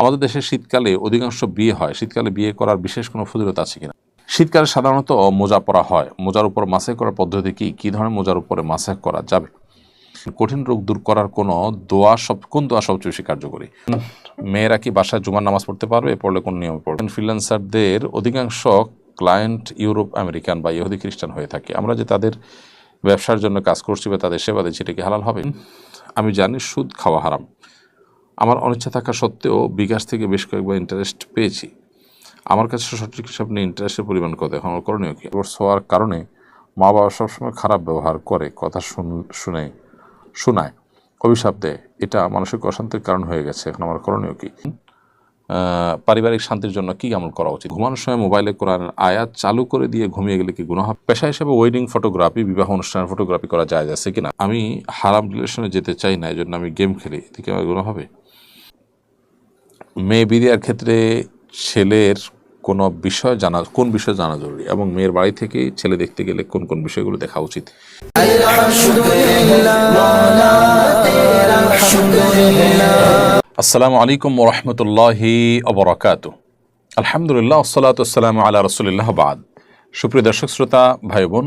আমাদের দেশে শীতকালে অধিকাংশ বিয়ে হয়। শীতকালে বিয়ে করার বিশেষ কোনো ফজিলত আছে কিনা? শীতকালে সাধারণত মোজা পরা হয়। মোজার উপর মাসে করার পদ্ধতি কি? কী ধরনের মোজার উপরে মাসে করা যাবে? কঠিন রোগ দূর করার কোনো দোয়া সব, কোন দোয়া সবচেয়ে বেশি কার্যকরী? মেয়েরা কি বাসায় জুমার নামাজ পড়তে পারবে? পড়লে কোন নিয়মে পড়বেন ফ্রিল্যান্সারদের অধিকাংশ ক্লায়েন্ট ইউরোপ, আমেরিকান বা ইহুদি খ্রিস্টান হয়ে থাকে। আমরা যে তাদের ব্যবসার জন্য কাজ করছি বা তাদের সেবা দিচ্ছি, এটা কি হালাল হবে? আমি জানি সুদ খাওয়া হারাম। আমার অনিচ্ছা থাকা সত্ত্বেও বিকাশ থেকে বেশ কয়েকবার ইন্টারেস্ট পেয়েছি। আমার কাছে সঠিক হিসাব নিয়ে ইন্টারেস্টের পরিমাণ কত, এখন আমার করণীয় কি? এবার হওয়ার কারণে মা বাবা সবসময় খারাপ ব্যবহার করে, কথা শুন, শুনে, শোনায়। অভিশাপ দেয় এটা মানসিক অশান্তির কারণ হয়ে গেছে, এখন আমার করণীয় কি? পারিবারিক শান্তির জন্য কি আমল করা উচিত? ঘুমানোর সময় মোবাইলে কোরআন আয়াত চালু করে দিয়ে ঘুমিয়ে গেলে কি গুণা হবে? পেশা হিসেবে ওয়েডিং ফটোগ্রাফি বিবাহ অনুষ্ঠানের ফটোগ্রাফি করা যায় যাচ্ছে কিনা? আমি হারাম রিলেশনে যেতে চাই না এই জন্য আমি গেম খেলি, এতে কি আমার গুণা হবে? মেয়ে বিরিয়ার ক্ষেত্রে ছেলের কোনো বিষয় জানা, কোন বিষয় জানা জরুরি? এবং মেয়ের বাড়ি থেকে ছেলে দেখতে গেলে কোন কোন বিষয়গুলো দেখা উচিত? আসসালামু আলাইকুম ওরহমতুল্লাহি অবরাকাত আলহামদুলিল্লাহ আসসালাতাম আলা রসুলিল্লাহ বাদ। সুপ্রিয় দর্শক, শ্রোতা ভাই বোন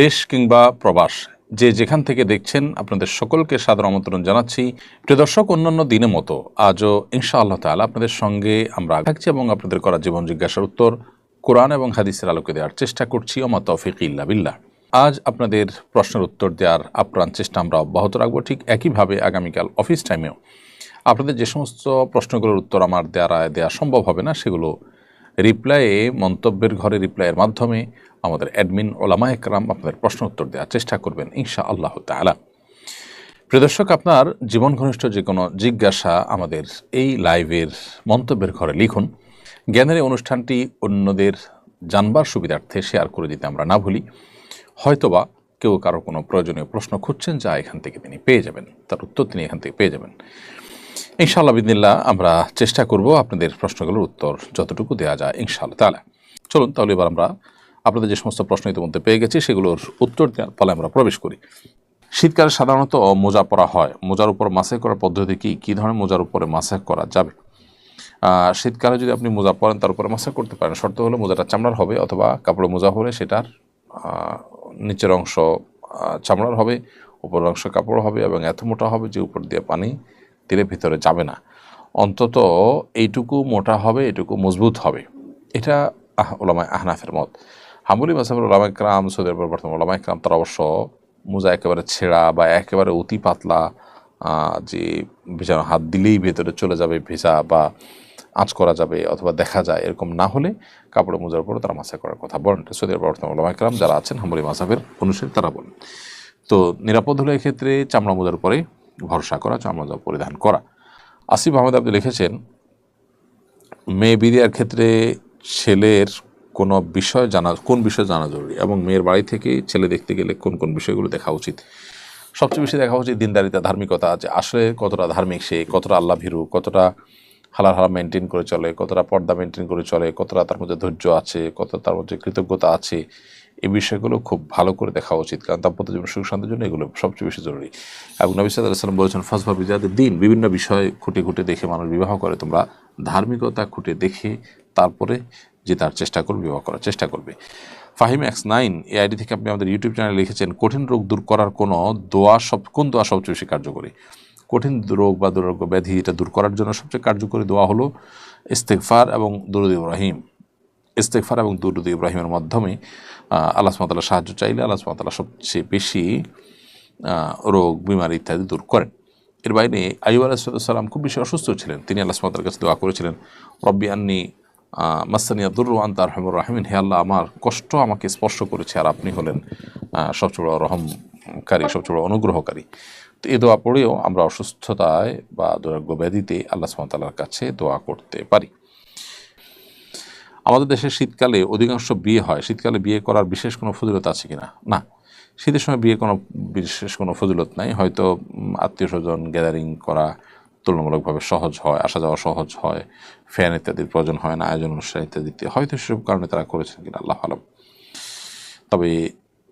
দেশ কিংবা প্রবাস যে যেখান থেকে দেখছেন, আপনাদের সকলকে সাদর আমন্ত্রণ জানাচ্ছি। প্রিয় দর্শক, অন্যান্য দিনের মতো আজও ইনশা আল্লাহ তাআলা আপনাদের সঙ্গে আমরা থাকছি এবং আপনাদের করা জীবন জিজ্ঞাসার উত্তর, কোরআন এবং হাদিসের আলোকে দেওয়ার চেষ্টা করছি। ওমা তৌফিক ইল্লা বিল্লাহ। আজ আপনাদের প্রশ্নের উত্তর দেওয়ার আপ্রাণ চেষ্টা আমরা অব্যাহত রাখব ঠিক একইভাবে আগামীকাল অফিস টাইমেও। আপনাদের যে সমস্ত প্রশ্নগুলোর উত্তর আমার দেওয়া দেওয়া সম্ভব হবে না, সেগুলো রিপ্লাইয়ে মন্তব্যের ঘরে রিপ্লাইয়ের মাধ্যমে আমাদের অ্যাডমিন ওলামা একরাম আপনাদের প্রশ্ন উত্তর দেওয়ার চেষ্টা করবেন ইনশা আল্লাহ তালা প্রিয় দর্শক, আপনার জীবন ঘনিষ্ঠ যে কোনো জিজ্ঞাসা আমাদের এই লাইভের মন্তব্যের ঘরে লিখুন। জ্ঞানের অনুষ্ঠানটি অন্যদের জানবার সুবিধার্থে শেয়ার করে দিতে আমরা না ভুলি। হয়তোবা কেউ কারও কোনো প্রয়োজনীয় প্রশ্ন খুঁজছেন যা এখান থেকে তিনি পেয়ে যাবেন, তার উত্তর তিনি এখান থেকে পেয়ে যাবেন। ইনশাআল্লাহ বিদিল্লাহ আমরা চেষ্টা করব আপনাদের প্রশ্নগুলোর উত্তর যতটুকু দেওয়া যায়, ইনশাআল্লাহ তাহলে চলুন তাহলে এবার আমরা আপনাদের যে সমস্ত প্রশ্ন ইতিমধ্যে পেয়ে গেছি, সেগুলোর উত্তর দেওয়ার ফলে আমরা প্রবেশ করি। শীতকালে সাধারণত মোজা পরা হয়। মোজার উপর মাসে করার পদ্ধতি কি? কী ধরনের মোজার উপরে মাসে করা যাবে? শীতকালে যদি আপনি মোজা পরেন, তার উপরে মাসা করতে পারেন। শর্ত হলো মোজাটা চামড়ার হবে অথবা কাপড়ে মোজা হলে সেটার নিচের অংশ চামড়ার হবে, উপরের অংশ কাপড় হবে এবং এত মোটা হবে যে উপর দিয়ে পানি দিলে ভিতরে যাবে না। অন্তত এইটুকু মোটা হবে, এটুকু মজবুত হবে। এটা ওলামায় আহনাফের মত। হামুলি মাসাফের ওলামা ইকরাম, সৌদি আরবের বর্তমান ওলামা ইকরাম তারা অবশ্য মোজা একেবারে ছেঁড়া বা একেবারে অতি পাতলা যে ভেজানো হাত দিলেই ভেতরে চলে যাবে ভেজা বা আঁচ করা যাবে অথবা দেখা যায় এরকম না হলে কাপড়ে মোজার উপরে তারা মাসা করার কথা বলেন। সৌদি আরবের বর্তমান ওলামা ইকরাম যারা আছেন, হামুলি মাসাফের অনুসারী তারা বলেন। তো নিরাপদ হলে এক্ষেত্রে চামড়া মোজার উপরে ভরসা করা, চামড়া মোজা পরিধান করা। আসিফ আহমেদ আপনি লিখেছেন, মেয়ে বিরিয়ার ক্ষেত্রে ছেলের কোনো বিষয় জানা, কোন বিষয় জানা জরুরি? এবং মেয়ের বাড়ি থেকে ছেলে দেখতে গেলে কোন কোন বিষয়গুলো দেখা উচিত? সবচেয়ে বেশি দেখা উচিত দিনদারিতা, ধার্মিকতা আছে আসলে কতটা ধার্মিক সে, কতটা আল্লাহ ভীরু, কতটা হালাল হালাল মেনটেন করে চলে, কতটা পর্দা মেনটেন করে চলে, কতটা তার মধ্যে ধৈর্য আছে, কতটা তার মধ্যে কৃতজ্ঞতা আছে, এই বিষয়গুলো খুব ভালো করে দেখা উচিত। কারণ দাম্পত্য জীবন সুখ শান্তির জন্য এগুলো সবচেয়ে বেশি জরুরি। এবং নবী সাল্লাম বলেছেন ফসফা বিজাদের দিন বিভিন্ন বিষয় খুঁটে খুঁটে দেখে মানুষ বিবাহ করে। তোমরা ধার্মিকতা খুঁটে দেখে তারপরে যে তার চেষ্টা করবে বিবাহ করার চেষ্টা করবে। ফাহিম এক্স নাইন, এই আইডি থেকে আপনি আমাদের ইউটিউব চ্যানেলে লিখেছেন, কঠিন রোগ দূর করার কোনো দোয়া সব, কোন দোয়া সবচেয়ে বেশি কার্যকরী? কঠিন রোগ বা দুরারোগ্য ব্যাধি এটা দূর করার জন্য সবচেয়ে কার্যকরী দোয়া হলো ইস্তেকফার এবং দুরুদ ইব্রাহিম। ইস্তেকফার এবং দুরুদ ইব্রাহিমের মাধ্যমে আল্লাহ সুমাতাল্লাহ সাহায্য চাইলে আল্লাহ সুমাতাল্লাহ সবচেয়ে বেশি রোগ, বিমারি ইত্যাদি দূর করেন। এর বাইরে আইব আলাহিসাল্লাম খুব বেশি অসুস্থ ছিলেন। তিনি আল্লাহ সুমাতার কাছে দোয়া করেছিলেন, রব্বি আন্নি মাসানিয়া দুর্র আন্তার রহমুর রাহমিন, হে আল্লাহ, আমার কষ্ট আমাকে স্পর্শ করেছে আর আপনি হলেন সবচেয়ে বড় রহমকারী, সবচেয়ে বড় অনুগ্রহকারী। তো এই দোয়া পড়েও আমরা অসুস্থতায় বা দুরাগ্য ব্যাধিতে আল্লাহ সুমতাল্লার কাছে দোয়া করতে পারি। আমাদের দেশে শীতকালে অধিকাংশ বিয়ে হয়। শীতকালে বিয়ে করার বিশেষ কোনো ফজিলত আছে কিনা? না। শীতের সময় বিয়ে কোনো বিশেষ কোনো ফজিলত নাই। হয়তো আত্মীয় স্বজন গ্যাদারিং করা তুলনামূলকভাবে সহজ হয়, আসা যাওয়া সহজ হয় ফ্যান ইত্যাদির প্রয়োজন হয় না, আয়োজন অনুষ্ঠান ইত্যাদিতে হয়তো সেসব কারণে তারা করেছেন কিনা, আল্লাহ আলম। তবে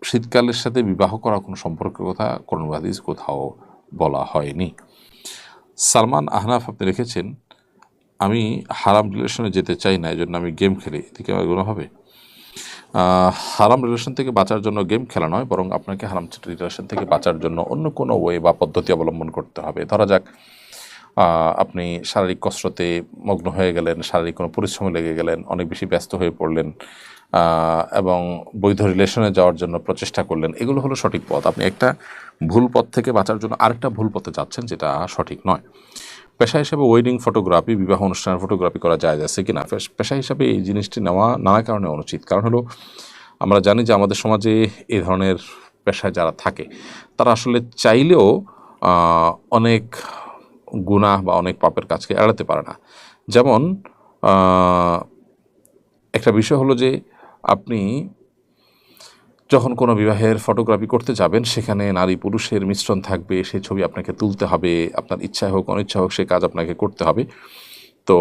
শীতকালের সাথে বিবাহ করা কোনো সম্পর্কের কথা কোনো হাদিস কোথাও বলা হয়নি। সালমান আহনাফ আপনি লিখেছেন, আমি হারাম রিলেশনে যেতে চাই না এই জন্য আমি গেম খেলি। এদিকে গুণ হবে? হারাম রিলেশন থেকে বাঁচার জন্য গেম খেলা নয়, বরং আপনাকে হারাম রিলেশন থেকে বাঁচার জন্য অন্য কোনো ওয়ে বা পদ্ধতি অবলম্বন করতে হবে। ধরা যাক আপনি শারীরিক কসরতে মগ্ন হয়ে গেলেন, শারীরিক কোনো পরিশ্রমে লেগে গেলেন, অনেক বেশি ব্যস্ত হয়ে পড়লেন এবং বৈধ রিলেশনে যাওয়ার জন্য প্রচেষ্টা করলেন, এগুলো হলো সঠিক পথ। আপনি একটা ভুল পথ থেকে বাঁচার জন্য আরেকটা ভুল পথে যাচ্ছেন যেটা সঠিক নয়। পেশা হিসেবে ওয়েডিং ফটোগ্রাফি বিবাহ অনুষ্ঠানের ফটোগ্রাফি করা যায় যাচ্ছে কিনা? পেশ- পেশা হিসাবে এই জিনিসটি নেওয়া নানা কারণে অনুচিত। কারণ হলো, আমরা জানি যে আমাদের সমাজে এই ধরনের পেশায় যারা থাকে, তারা আসলে চাইলেও অনেক গুনাহ বা অনেক পাপের কাজকে এড়াতে পারে না। যেমন একটা বিষয় হলো যে আপনি যখন কোনো বিবাহের ফটোগ্রাফি করতে যাবেন, সেখানে নারী পুরুষের মিশ্রণ থাকবে সেই ছবি আপনাকে তুলতে হবে, আপনার ইচ্ছা হোক অনিচ্ছা হোক, সে কাজ আপনাকে করতে হবে। তো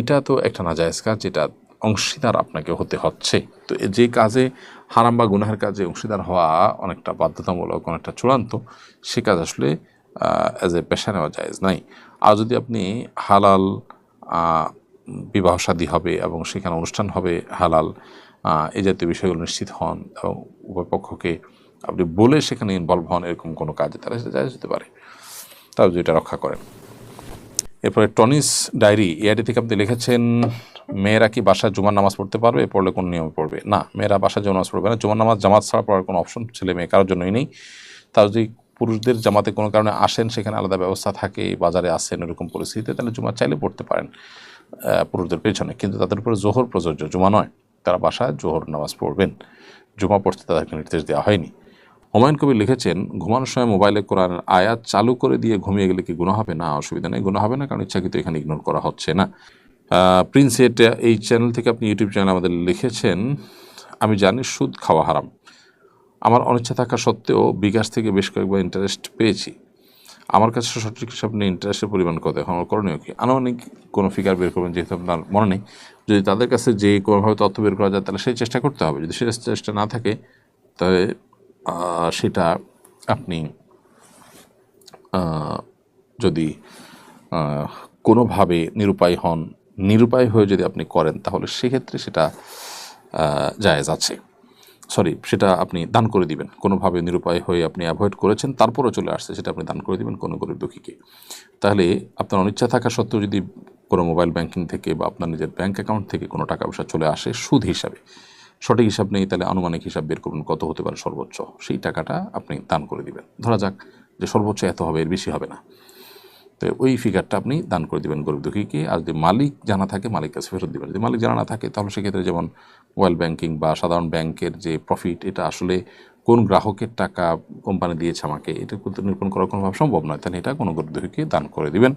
এটা তো একটা নাজায়েজ কাজ, যেটা অংশীদার আপনাকে হতে হচ্ছে। তো যে কাজে হারাম বা গুনাহের কাজে অংশীদার হওয়া অনেকটা বাধ্যতামূলক, অনেকটা চূড়ান্ত, সে কাজ আসলে অ্যাজ এ পেশা নেওয়া জায়েজ নাই। আর যদি আপনি হালাল আহ, বিবাহ শাদী হবে এবং সেখানে অনুষ্ঠান হবে হালাল এই জাতীয় বিষয়গুলো নিশ্চিত হন এবং উভয় পক্ষকে আপনি বলে সেখানে ইনভলভ হন এরকম কোনো কাজে তারা সেটা জায়েজ হতে পারে। তারা যদি এটা রক্ষা করেন। এরপরে টনিস ডায়েরি এআইডি থেকে আপনি লিখেছেন মেয়েরা কি বাসায় জুমার নামাজ পড়তে পারবে? পড়লে কোন নিয়মে পড়বে? না মেয়েরা বাসায় জুমার নামাজ পড়বে না। জুমার নামাজ জামাত ছাড়া পড়ার কোনো অপশন ছেলে মেয়ে কারোর জন্যই নেই। তারা যদি পুরুষদের জামাতে কোনো কারণে আসেন সেখানে আলাদা ব্যবস্থা থাকে বাজারে আসেন এরকম পরিস্থিতিতে তাহলে জুমা চাইলে পড়তে পারেন পুরুষদের পেছনে। কিন্তু তাদের উপরে জোহর প্রযোজ্য জুমা নয়। তারা বাসায় জোহর নামাজ পড়বেন। জুমা পড়তে তাদেরকে নির্দেশ দেওয়া হয়নি। হুমায়ুন কবির লিখেছেন ঘুমানোর সময় মোবাইলে কোরআন আয়াত চালু করে দিয়ে ঘুমিয়ে গেলে কি গুণ হবে? না অসুবিধা নেই গুণ হবে না কারণ ইচ্ছাকৃত এখানে ইগনোর করা হচ্ছে না। আহ, প্রিন্স এই চ্যানেল থেকে আপনি ইউটিউব চ্যানেল আমাদের লিখেছেন আমি জানি সুদ খাওয়া হারাম। আমার অনিচ্ছা থাকা সত্ত্বেও বিকাশ থেকে বেশ কয়েকবার ইন্টারেস্ট পেয়েছি। আমার কাছে সঠিক হিসাব নেই ইন্টারেস্টের পরিমাণ কত? এখন করণীয় কি? আনুমানিক কোনো ফিগার বের করবেন যেহেতু আপনার মনে নেই। যদি তাদের কাছে যে কোনোভাবে তথ্য বের করা যায়, তাহলে সেই চেষ্টা করতে হবে। যদি সেটা চেষ্টা না থাকে, তাহলে সেটা আপনি যদি কোনোভাবে নিরুপায় হন, নিরুপায় হয়ে যদি আপনি করেন, তাহলে সেক্ষেত্রে সেটা জায়েজ আছে। সরি, সেটা আপনি দান করে দিবেন। কোনোভাবে নিরুপায় হয়ে আপনি অ্যাভয়েড করেছেন, তারপরও চলে আসছে, সেটা আপনি দান করে দিবেন কোনো গরিব দুঃখীকে। তাহলে আপনার অনিচ্ছা থাকা সত্ত্বেও যদি কোনো মোবাইল ব্যাংকিং থেকে বা আপনার নিজের ব্যাংক অ্যাকাউন্ট থেকে কোনো টাকা পয়সা চলে আসে, সুদ হিসাবে, সঠিক হিসাব নেই, তাহলে আনুমানিক হিসাব বের করুন, কত হতে পারে সর্বোচ্চ? সেই টাকাটা আপনি দান করে দিবেন। ধরা যাক যে সর্বোচ্চ এত হবে, এর বেশি হবে না। তো ওই ফিগারটা আপনি দান করে দিবেন গরিব দুঃখীকে আর যদি মালিক জানা থাকে, মালিক কাছে ফেরত দিবেন। যদি মালিক জানা না থাকে, তাহলে সেক্ষেত্রে যেমন মোবাইল ব্যাংকিং বা সাধারণ ব্যাংকের যে প্রফিট এটা আসলে কোন গ্রাহকের টাকা কোম্পানি দিয়েছে আমাকে, এটা কিন্তু নিরূপণ করা কোনোভাবে সম্ভব নয়। তাহলে এটা কোনো গরিব দুঃখীকে দান করে দিবেন।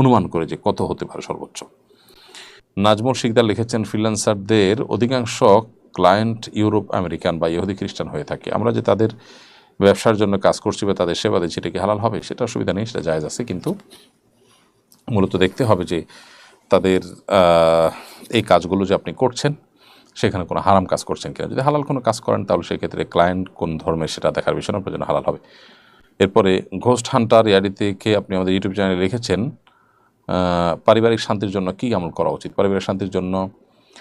অনুমান করে যে কত হতে পারে সর্বোচ্চ। নাজমুল শিকদার লিখেছেন ফ্রিল্যান্সারদের অধিকাংশ ক্লায়েন্ট ইউরোপ আমেরিকান বা ইহুদি খ্রিস্টান হয়ে থাকে। আমরা যে তাদের ব্যবসার জন্য কাজ করছি বা তাদের সেবা দিচ্ছি এটা কি হালাল হবে? সেটা অসুবিধা নেই সেটা জায়জ আছে কিন্তু মূলত দেখতে হবে যে তাদের এই কাজগুলো যে আপনি করছেন সেখানে কোনো হারাম কাজ করছেন কিনা। যদি হালাল কোনো কাজ করেন তাহলে সেক্ষেত্রে ক্লায়েন্ট কোন ধর্মের সেটা দেখার বিষয় আপনার জন্য হালাল হবে। এরপরে ঘোস্ট হান্টার থেকে আপনি আমাদের ইউটিউব চ্যানেলে লিখেছেন আহ, পারিবারিক শান্তির জন্য কী আমল করা উচিত? পারিবারিক শান্তির জন্য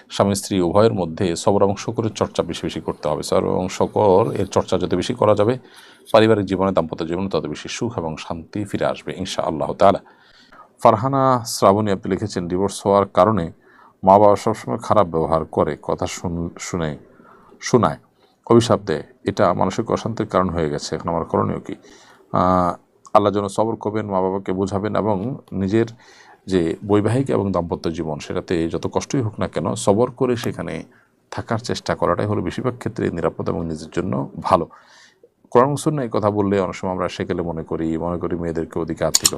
স্বামী স্ত্রী উভয়ের মধ্যে সবর শকরের চর্চা বেশি বেশি করতে হবে। সবর শকর, এর চর্চা যত বেশি করা যাবে, পারিবারিক জীবনে দাম্পত্য জীবনে তত বেশি সুখ এবং শান্তি ফিরে আসবে ইনশা আল্লাহ তালা ফারহানা শ্রাবণী আপনি লিখেছেন, ডিভোর্স হওয়ার কারণে মা বাবা সবসময় খারাপ ব্যবহার করে। কথা শুন- শুনে, শোনায়। অভিশাপ দেয় এটা মানসিক অশান্তির কারণ হয়ে গেছে। এখন আমার করণীয় কি? আল্লাহ যেন সবর করবেন মা বাবাকে বোঝাবেন এবং নিজের যে বৈবাহিক এবং দাম্পত্য জীবন, সেটাতে যত কষ্টই হোক না কেন সবর করে সেখানে থাকার চেষ্টা করাটাই হলো বেশিরভাগ ক্ষেত্রে নিরাপদ এবং নিজের জন্য ভালো। কোরআন সুন্না এই কথা বললে অনেক সময় আমরা সেকেলে মনে করি মনে করি মেয়েদেরকে অধিকার থেকে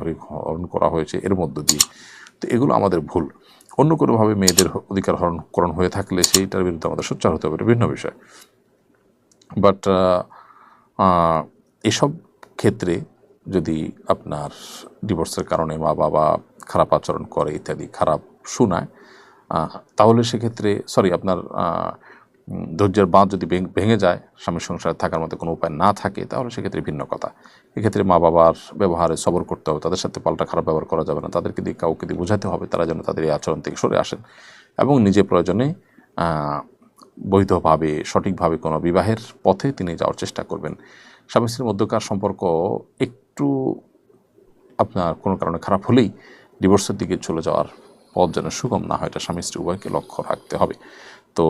হরণ করা হয়েছে, এর মধ্য দিয়ে। তো এগুলো আমাদের ভুল। অন্য কোনোভাবে মেয়েদের অধিকার হরণকরণ হয়ে থাকলে সেইটার বিরুদ্ধে আমাদের সোচ্চার হতে হবে ভিন্ন বিষয়। বাট এসব ক্ষেত্রে যদি আপনার ডিভোর্সের কারণে মা বাবা খারাপ আচরণ করে ইত্যাদি খারাপ শোনায় তাহলে সেক্ষেত্রে সরি আপনার ধৈর্যের বাঁধ যদি ভেঙে যায়, স্বামী সংসারে থাকার মতো কোনো উপায় না থাকে, তাহলে সেক্ষেত্রে ভিন্ন কথা। এক্ষেত্রে মা বাবার ব্যবহারে সবর করতে হবে, তাদের সাথে পাল্টা খারাপ ব্যবহার করা যাবে না, তাদেরকে দিয়ে কাউকে দিয়ে বোঝাতে হবে, তারা যেন তাদের এই আচরণ থেকে সরে আসেন এবং নিজে প্রয়োজনে বৈধভাবে, সঠিকভাবে কোনো বিবাহের পথে তিনি যাওয়ার চেষ্টা করবেন। স্বামী স্ত্রীর মধ্যকার সম্পর্ক একটু আপনার কোনো কারণে খারাপ হলেই ডিভোর্সের দিকে চলে যাওয়ার পথ যেন সুগম না হয়, এটা স্বামী স্ত্রী উভয়কে লক্ষ্য রাখতে হবে। তো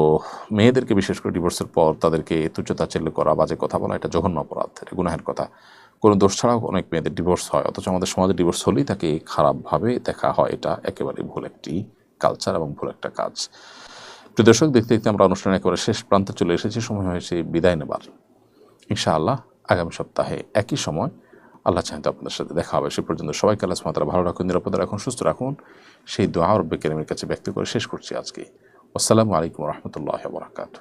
মেয়েদেরকে বিশেষ করে ডিভোর্সের পর তাদেরকে তুচ্ছতাচ্ছিল্য করা, বাজে কথা বলা, এটা জঘন্য অপরাধ, এটা গুনাহের কথা। কোনো দোষ ছাড়াও অনেক মেয়েদের ডিভোর্স হয়, অথচ আমাদের সমাজে ডিভোর্স হলেই তাকে খারাপভাবে দেখা হয়, এটা একেবারে ভুল একটি কালচার এবং ভুল একটা কাজ। প্রিয় দর্শক, দেখতে দেখতে আমরা অনুষ্ঠানে একেবারে শেষ প্রান্তে চলে এসেছি, সময় হয়েছে বিদায় নেবার। ইনশাআল্লাহ আগামী সপ্তাহে একই সময় আল্লাহ চাহিদা আপনাদের সাথে দেখা হবে। সে পর্যন্ত সবাইকে আল্লাহ সুমাতারা ভালো রাখুন, নিরাপদে রাখুন, সুস্থ রাখুন। সেই দোয়া রব্বে কেরিমের কাছে ব্যক্ত করে শেষ করছি আজকে। আসসালামু আলাইকুম রহমতুল্লাহ বরাকাত